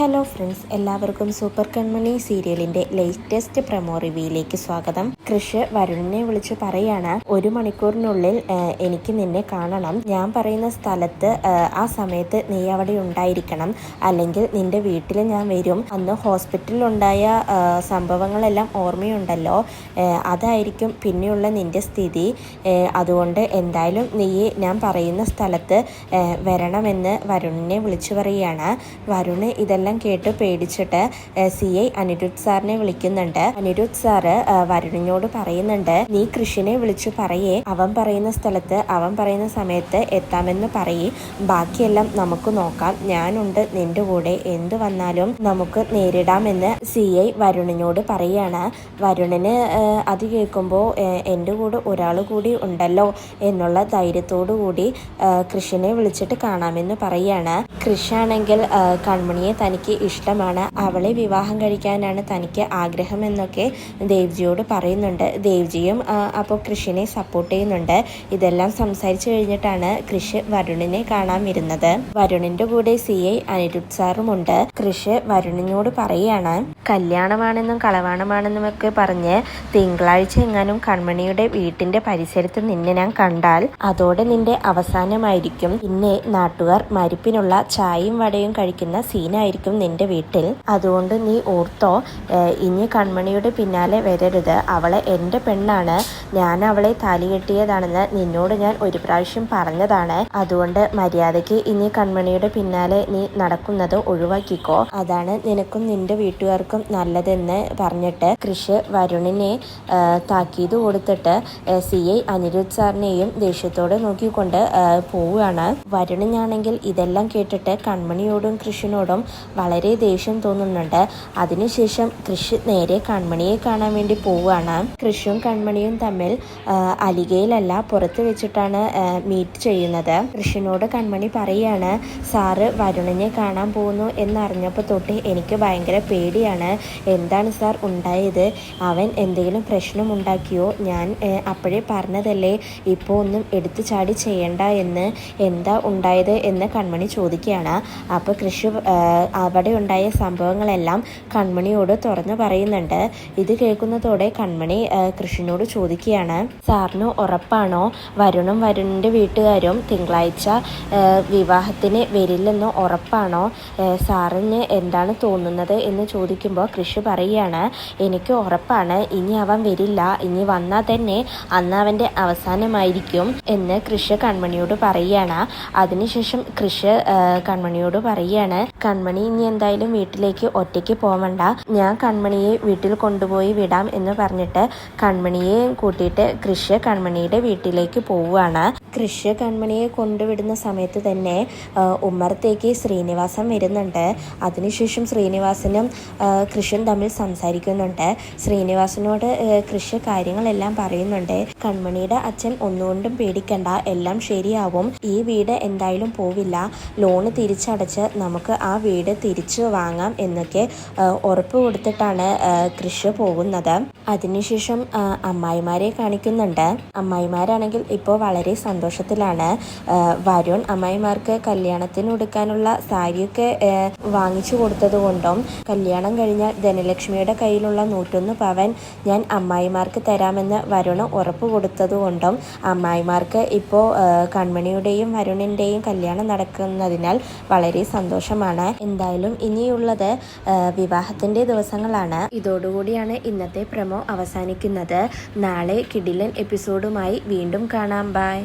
Hello friends എല്ലാവർക്കും super Kanmani സീരിയലിന്റെ latest promo റിവ്യൂയിലേക്ക് സ്വാഗതം. കൃഷ് വരുണിനെ വിളിച്ച് പറയാണ് ഒരു മണിക്കൂറിനുള്ളിൽ എനിക്ക് നിന്നെ കാണണം. ഞാൻ പറയുന്ന സ്ഥലത്ത് ആ, സമയത്ത് നീ അവിടെ ഉണ്ടായിരിക്കണം. അല്ലെങ്കിൽ നിന്റെ വീട്ടിൽ ഞാൻ വരും. അന്ന് ഹോസ്പിറ്റലിൽ ഉണ്ടായ സംഭവങ്ങളെല്ലാം ഓർമ്മയുണ്ടല്ലോ. അതായിരിക്കും പിന്നെയുള്ള നിന്റെ സ്ഥിതി. അതുകൊണ്ട് എന്തായാലും നീ ഞാൻ പറയുന്ന സ്ഥലത്ത് വരണമെന്ന് വരുണിനെ വിളിച്ചു പറയുകയാണ് വരുണ് ഇതെല്ലാം കേട്ട് പേടിച്ചിട്ട് സി ഐ അനിരുദ്ധ് സാറിനെ വിളിക്കുന്നുണ്ട്. അനിരുദ്ധ് സാറ് വരുണിനോട് പറയുന്നുണ്ട് നീ കൃഷിനെ വിളിച്ചു പറയേ. അവൻ പറയുന്ന സ്ഥലത്ത് അവൻ പറയുന്ന സമയത്ത് എത്താമെന്ന് പറയേ. ബാക്കിയെല്ലാം നമുക്ക് നോക്കാം. ഞാനുണ്ട് നിന്റെ കൂടെ. എന്തു വന്നാലും നമുക്ക് നേരിടാമെന്ന് സി ഐ വരുണിനോട് പറയാണ്. വരുണിന് അത് കേൾക്കുമ്പോൾ എന്റെ കൂടെ ഒരാൾ കൂടി ഉണ്ടല്ലോ എന്നുള്ള ധൈര്യത്തോടു കൂടി കൃഷിനെ വിളിച്ചിട്ട് കാണാമെന്ന് പറയാണ്. കൃഷാണെങ്കിൽ കൺമണിയെ തനിക്ക് ഇഷ്ടമാണ്. അവളെ വിവാഹം കഴിക്കാനാണ് തനിക്ക് ആഗ്രഹം എന്നൊക്കെ ദേവ്ജിയോട് പറയുന്നുണ്ട്. ദേവ്ജിയും അപ്പോൾ കൃഷിനെ സപ്പോർട്ട് ചെയ്യുന്നുണ്ട്. ഇതെല്ലാം സംസാരിച്ചു കഴിഞ്ഞിട്ടാണ് കൃഷ് വരുണിനെ കാണാൻ വരുന്നത്. വരുണിന്റെ കൂടെ സി ഐ അനിരുദ്ധ് സാറുമുണ്ട് കൃഷ് വരുണിനോട് പറയുകയാണ് കല്യാണമാണെന്നും കളവാണമാണെന്നും ഒക്കെ പറഞ്ഞ് തിങ്കളാഴ്ച എങ്ങാനും കൺമണിയുടെ വീട്ടിന്റെ പരിസരത്ത് നിന്നെ ഞാൻ കണ്ടാൽ അതോടെ നിന്റെ അവസാനമായിരിക്കും. പിന്നെ നാട്ടുകാർ മരിപ്പിനുള്ള ചായയും വടയും കഴിക്കുന്ന സീനായിരിക്കും നിന്റെ വീട്ടിൽ. അതുകൊണ്ട് നീ ഓർത്തോ ഇനി കൺമണിയുടെ പിന്നാലെ വരരുത്. അവളെ എന്റെ പെണ്ണാണ്. ഞാൻ അവളെ താലി കെട്ടിയതാണെന്ന് നിന്നോട് ഞാൻ ഒരു പ്രാവശ്യം പറഞ്ഞതാണ്. അതുകൊണ്ട് മര്യാദയ്ക്ക് ഇനി കൺമണിയുടെ പിന്നാലെ നീ നടക്കുന്നത് ഒഴിവാക്കിക്കോ. അതാണ് നിനക്കും നിന്റെ വീട്ടുകാർക്കും നല്ലതെന്ന് പറഞ്ഞിട്ട് കൃഷ് വരുണിനെ താക്കീത് കൊടുത്തിട്ട് സി ഐ അനിരുദ്ധ് സാറിനെയും ദേഷ്യത്തോടെ നോക്കിക്കൊണ്ട് പോവുകയാണ്. വരുണിനാണെങ്കിൽ ഇതെല്ലാം കേട്ടിട്ട് കൺമണിയോടും കൃഷിനോടും വളരെ ദേഷ്യം തോന്നുന്നുണ്ട്. അതിനുശേഷം കൃഷി നേരെ കൺമണിയെ കാണാൻ വേണ്ടി പോവുകയാണ്. കൃഷിയും കൺമണിയും തമ്മിൽ അലികയിലല്ല പുറത്ത് വെച്ചിട്ടാണ് മീറ്റ് ചെയ്യുന്നത്. കൃഷിനോട് കൺമണി പറയാണ് സാറ് വരുണനെ കാണാൻ പോകുന്നു എന്നറിഞ്ഞപ്പോൾ തൊട്ട് എനിക്ക് ഭയങ്കര പേടിയാണ്. എന്താണ് സാർ ഉണ്ടായത്? അവൻ എന്തെങ്കിലും പ്രശ്നമുണ്ടാക്കിയോ ഞാൻ അപ്പോഴേ പറഞ്ഞതല്ലേ ഇപ്പോൾ ഒന്നും എടുത്തു ചാടി ചെയ്യണ്ട എന്ന്. എന്താ ഉണ്ടായത്? എന്ന് കൺമണി ചോദിക്കുകയാണ്. അപ്പോൾ കൃഷി അവിടെ ഉണ്ടായ സംഭവങ്ങളെല്ലാം കൺമണിയോട് തുറന്നു പറയുന്നുണ്ട്. ഇത് കേൾക്കുന്നതോടെ കൺമണി കൃഷ്ണനോട് ചോദിക്കുകയാണ്. സാറിന് ഉറപ്പാണോ? വരുണും വരുണിന്റെ വീട്ടുകാരും തിങ്കളാഴ്ച വിവാഹത്തിന് വരില്ലെന്ന് ഉറപ്പാണോ? സാറിന് എന്താണ് തോന്നുന്നത്? എന്ന് ചോദിക്കുമ്പോൾ കൃഷി പറയുകയാണ് എനിക്ക് ഉറപ്പാണ്. ഇനി അവൻ വരില്ല. ഇനി വന്നാൽ തന്നെ അന്ന് അവന്റെ അവസാനമായിരിക്കും എന്ന് കൃഷി കൺമണിയോട് പറയുകയാണ്. അതിനുശേഷം കൃഷി കൺമണിയോട് പറയുകയാണ് കൺമണി ഇനി എന്തായാലും വീട്ടിലേക്ക് ഒറ്റയ്ക്ക് പോവണ്ട. ഞാൻ കൺമണിയെ വീട്ടിൽ കൊണ്ടുപോയി വിടാം എന്ന് പറഞ്ഞിട്ട് കൺമണിയെ കൂട്ടിയിട്ട് കൃഷി കൺമണിയുടെ വീട്ടിലേക്ക് പോവുകയാണ്. കൃഷി കൺമണിയെ കൊണ്ടുവിടുന്ന സമയത്ത് തന്നെ ഉമ്മറത്തേക്ക് ശ്രീനിവാസൻ വരുന്നുണ്ട്. അതിനുശേഷം ശ്രീനിവാസനും കൃഷ്യും തമ്മിൽ സംസാരിക്കുന്നുണ്ട്. ശ്രീനിവാസനോട് കൃഷ്യ കാര്യങ്ങളെല്ലാം പറയുന്നുണ്ട്. കൺമണിയുടെ അച്ഛൻ ഒന്നുകൊണ്ടും പേടിക്കണ്ട എല്ലാം ശരിയാവും. ഈ വീട് എന്തായാലും പോവില്ല. ലോണ് തിരിച്ചടച്ച് നമുക്ക് ആ വീട് തിരിച്ചു വാങ്ങാം എന്നൊക്കെ ഉറപ്പ് കൊടുത്തിട്ടാണ് കൃഷ്യ കൃഷി പോകുന്നത്. അതിനുശേഷം അമ്മായിമാരെ കാണിക്കുന്നുണ്ട്. അമ്മായിമാരാണെങ്കിൽ ഇപ്പോൾ വളരെ സന്തോഷത്തിലാണ്. വരുൺ അമ്മായിമാർക്ക് കല്യാണത്തിന് ഉടുക്കാനുള്ള സാരിയൊക്കെ വാങ്ങിച്ചു കൊടുത്തത് കൊണ്ടും കല്യാണം കഴിഞ്ഞ ധനലക്ഷ്മിയുടെ കയ്യിലുള്ള നൂറ്റൊന്ന് പവൻ ഞാൻ അമ്മായിമാർക്ക് തരാമെന്ന് വരുണ് ഉറപ്പ് കൊടുത്തത് കൊണ്ടും അമ്മായിമാർക്ക് ഇപ്പോൾ കൺമണിയുടെയും വരുണിന്റെയും കല്യാണം നടക്കുന്നതിനാൽ വളരെ സന്തോഷമാണ്. എന്തായാലും ഇനിയുള്ളത് വിവാഹത്തിന്റെ ദിവസങ്ങളാണ്. ഇതോടുകൂടിയാണ് ഇന്നത്തെ പ്രമോ അവസാനിക്കുന്നത്. നാളെ കിടിലൻ എപ്പിസോഡുമായി വീണ്ടും കാണാം. ബൈ.